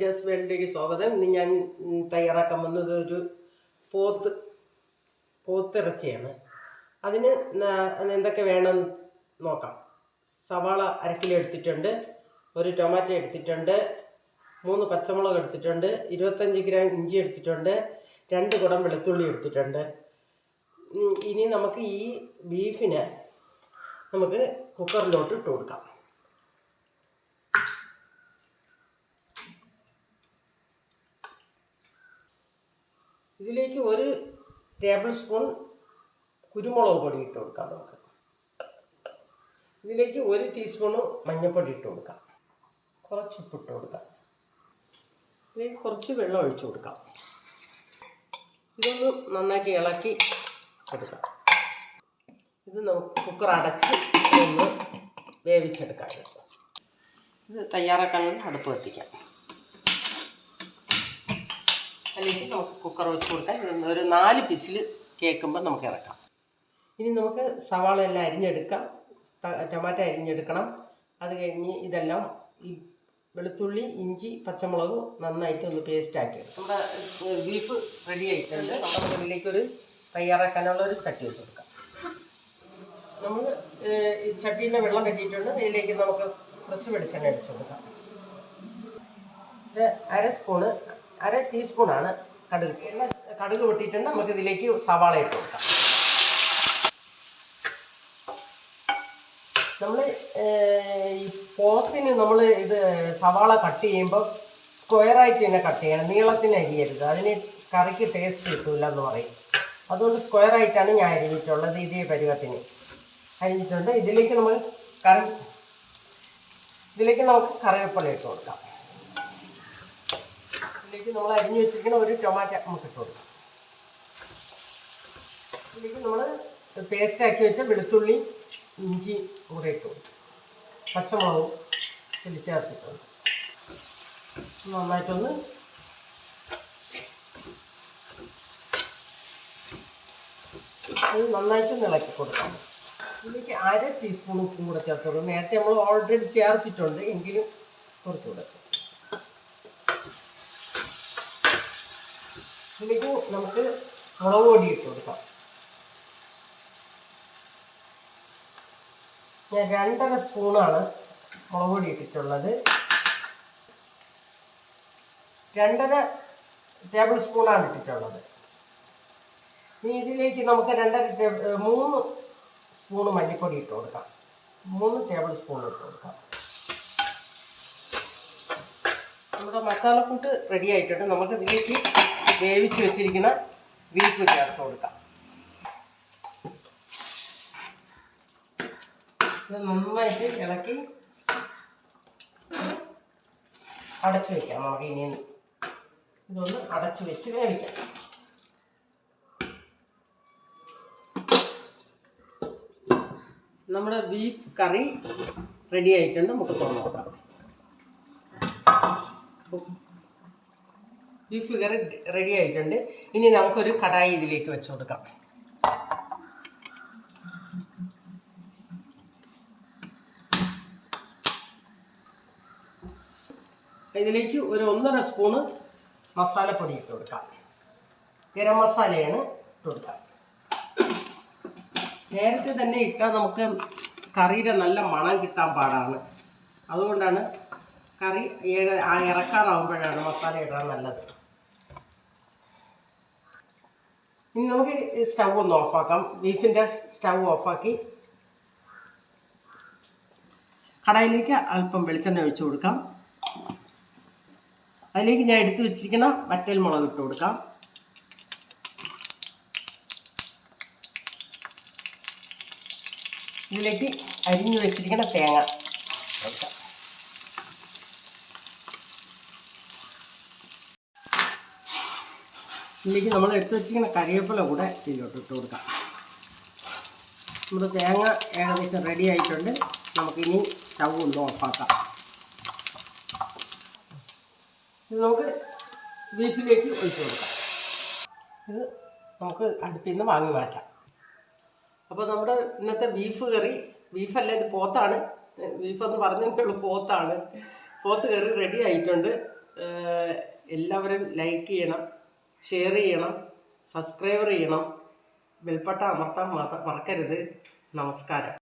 ജസ് വേൾഡിലേക്ക് സ്വാഗതം. ഇന്ന് ഞാൻ തയ്യാറാക്കാൻ വന്നത് ഒരു പോത്ത് പോത്തിറച്ചിയാണ്. അതിന് എന്തൊക്കെ വേണം നോക്കാം. സവാള അരക്കിലോ കിലോ എടുത്തിട്ടുണ്ട് ഒരു ടൊമാറ്റോ എടുത്തിട്ടുണ്ട് മൂന്ന് പച്ചമുളക് എടുത്തിട്ടുണ്ട് ഇരുപത്തഞ്ച് ഗ്രാം ഇഞ്ചി എടുത്തിട്ടുണ്ട് രണ്ട് കുടം വെളുത്തുള്ളി എടുത്തിട്ടുണ്ട്. ഇനി നമുക്ക് ഈ ബീഫിന് നമുക്ക് കുക്കറിലോട്ട് ഇട്ട് കൊടുക്കാം. ഇതിലേക്ക് ഒരു ടേബിൾ സ്പൂൺ കുരുമുളക് പൊടി ഇട്ട് കൊടുക്കാം നമുക്ക്. ഇതിലേക്ക് ഒരു ടീസ്പൂണ് മഞ്ഞൾപ്പൊടി ഇട്ട് കൊടുക്കാം. കുറച്ച് ഉപ്പിട്ട് കൊടുക്കാം. ഇതിലേക്ക് കുറച്ച് വെള്ളം ഒഴിച്ചു കൊടുക്കാം. ഇതൊന്ന് നന്നാക്കി ഇളക്കി എടുക്കാം. ഇത് നമുക്ക് കുക്കർ അടച്ച് ഒന്ന് വേവിച്ചെടുക്കാം. ഇത് തയ്യാറാക്കാനുള്ള അടുപ്പ് കത്തിക്കാം. അല്ലെങ്കിൽ നമുക്ക് കുക്കർ വെച്ച് കൊടുക്കാം. ഒരു നാല് പിസിൽ കേൾക്കുമ്പോൾ നമുക്ക് ഇറക്കാം. ഇനി നമുക്ക് സവാള എല്ലാം അരിഞ്ഞെടുക്കാം ടൊമാറ്റോ അരിഞ്ഞെടുക്കണം. അത് കഴിഞ്ഞ് ഇതെല്ലാം ഈ വെളുത്തുള്ളി ഇഞ്ചി പച്ചമുളക് നന്നായിട്ട് ഒന്ന് പേസ്റ്റ് ആക്കി നമ്മുടെ ബീഫ് റെഡി ആയിട്ടുണ്ട്. നമ്മുടെ മുന്നിലേക്കൊരു തയ്യാറാക്കാനുള്ള ഒരു ചട്ടി വെച്ച് കൊടുക്കാം. നമ്മൾ ഈ ചട്ടിയിലെ വെള്ളം കെട്ടിയിട്ടുണ്ട്. ഇതിലേക്ക് നമുക്ക് കുറച്ച് വെളിച്ചെണ്ണ അടിച്ചു കൊടുക്കാം. അര സ്പൂണ് അര ടീസ്പൂണാണ് കടുക്. കടുക് പൊട്ടിയിട്ടുണ്ട് നമുക്ക് ഇതിലേക്ക് സവാള ഇട്ട് കൊടുക്കാം. നമ്മൾ ഈ പോത്തിന് നമ്മൾ ഇത് സവാള കട്ട് ചെയ്യുമ്പോൾ സ്ക്വയറായിട്ട് തന്നെ കട്ട് ചെയ്യണം. നീളത്തിന് അരിയരുത്. അതിന് കറിക്ക് ടേസ്റ്റ് കിട്ടില്ല എന്ന് പറയും. അതുകൊണ്ട് സ്ക്വയറായിട്ടാണ് ഞാൻ അരിഞ്ഞിട്ടുള്ളത് ഇതേ പരുവത്തിന്. അരിഞ്ഞിട്ടുണ്ട്. ഇതിലേക്ക് നമ്മൾ കറി ഇതിലേക്ക് നമുക്ക് കറിവേപ്പില ഇട്ട് കൊടുക്കാം. ഇതിലേക്ക് നമ്മൾ അരിഞ്ഞു വെച്ചിരിക്കുന്ന ഒരു ടൊമാറ്റോ നമുക്ക് ഇട്ട് ഇതിലേക്ക് നമ്മൾ പേസ്റ്റ് ആക്കി വെച്ച വെളുത്തുള്ളി ഇഞ്ചി കൂടെ ഇട്ടു പച്ചമുളകും ഇതിൽ ചേർത്തിട്ടുണ്ട്. നന്നായിട്ടൊന്ന് അത് നന്നായിട്ട് ഇളക്കി കൊടുക്കാം. ഇതിലേക്ക് അര ടീസ്പൂൺ ഉപ്പും കൂടെ ചേർത്തോളൂ നേരത്തെ നമ്മൾ ഓൾറെഡി ചേർത്തിട്ടുണ്ട് എങ്കിലും കുറച്ചുകൂടെ നമുക്ക് മുളക് പൊടി ഇട്ട് കൊടുക്കാം. ഞാൻ രണ്ടര സ്പൂണാണ് മുളക് പൊടി ഇട്ടിട്ടുള്ളത്. രണ്ടര ടേബിൾ സ്പൂണാണ് ഇട്ടിട്ടുള്ളത്. ഇനി ഇതിലേക്ക് നമുക്ക് രണ്ടര ടേബിൾ മൂന്ന് സ്പൂണ് മല്ലിപ്പൊടി ഇട്ട് കൊടുക്കാം. മൂന്ന് ടേബിൾ സ്പൂൺ ഇട്ട് കൊടുക്കാം. നമ്മുടെ മസാലക്കൂട്ട് റെഡി ആയിട്ടുണ്ട്. നമുക്ക് ഇതിലേക്ക് വേവിച്ച് വെച്ചിരിക്കുന്ന ബീഫ് ചേർത്ത് കൊടുക്കാം. നന്നായിട്ട് ഇളക്കി അടച്ചു വെക്കാം നമുക്ക് ഇനി. ഇതൊന്ന് അടച്ചു വെച്ച് വേവിക്കാം. നമ്മുടെ ബീഫ് കറി റെഡി ആയിട്ടുണ്ട്. നമുക്ക് തുറന്നു നോക്കാം. ബീഫ് ഫിഗർ റെഡി ആയിട്ടുണ്ട്. ഇനി നമുക്കൊരു കടായി ഇതിലേക്ക് വെച്ചു കൊടുക്കാം. ഇതിലേക്ക് ഒരു ഒന്നര സ്പൂണ് മസാലപ്പൊടി ഇട്ട് കൊടുക്കാം. ഗരം മസാലയാണ് ഇട്ട് കൊടുക്കാം നേരത്തെ തന്നെ ഇട്ടാൽ നമുക്ക് കറിയുടെ നല്ല മണം കിട്ടാൻ പാടാണ്. അതുകൊണ്ടാണ് കറി ഇറക്കാറാവുമ്പോഴാണ് മസാല ഇടാൻ നല്ലത്. ഇനി നമുക്ക് സ്റ്റൗ ഒന്ന് ഓഫാക്കാം. ബീഫിന്റെ സ്റ്റൗ ഓഫാക്കി. കടായിലേക്ക് അല്പം വെളിച്ചെണ്ണ ഒഴിച്ചു കൊടുക്കാം. അതിലേക്ക് ഞാൻ എടുത്തു വെച്ചിരിക്കുന്ന വറ്റൽ മുളക് ഇട്ട് കൊടുക്കാം. ഇതിലേക്ക് അരിഞ്ഞു വെച്ചിരിക്കുന്ന തേങ്ങ. കൊടുക്കാം ഇതിലേക്ക് നമ്മൾ എടുത്ത് വെച്ചിരിക്കുന്ന കറിവേപ്പില കൂടെ ഇതിലോട്ട് ഇട്ട് കൊടുക്കാം. നമ്മുടെ തേങ്ങ ഏകദേശം റെഡി ആയിട്ടുണ്ട്. നമുക്കിനി സ്റ്റൗ ഒന്ന് ഓഫാക്കാം ഇത് നമുക്ക് ബീഫിലേക്ക് ഒഴിച്ചു കൊടുക്കാം. ഇത് നമുക്ക് അടുപ്പിൽ നിന്ന് വാങ്ങി മാറ്റാം. അപ്പോൾ നമ്മുടെ ഇന്നത്തെ ബീഫ് കറി ബീഫല്ല ഇത് പോത്താണ്. ബീഫെന്ന് എന്ന് പറഞ്ഞിട്ടുള്ളൂ പോത്താണ്. പോത്ത് കറി റെഡി ആയിട്ടുണ്ട്. എല്ലാവരും ലൈക്ക് ചെയ്യണം. ഷെയർ ചെയ്യണം സബ്സ്ക്രൈബ് ചെയ്യണം. ബെൽപ്പട്ട അമർത്താൻ മറ- മറക്കരുത്. നമസ്കാരം.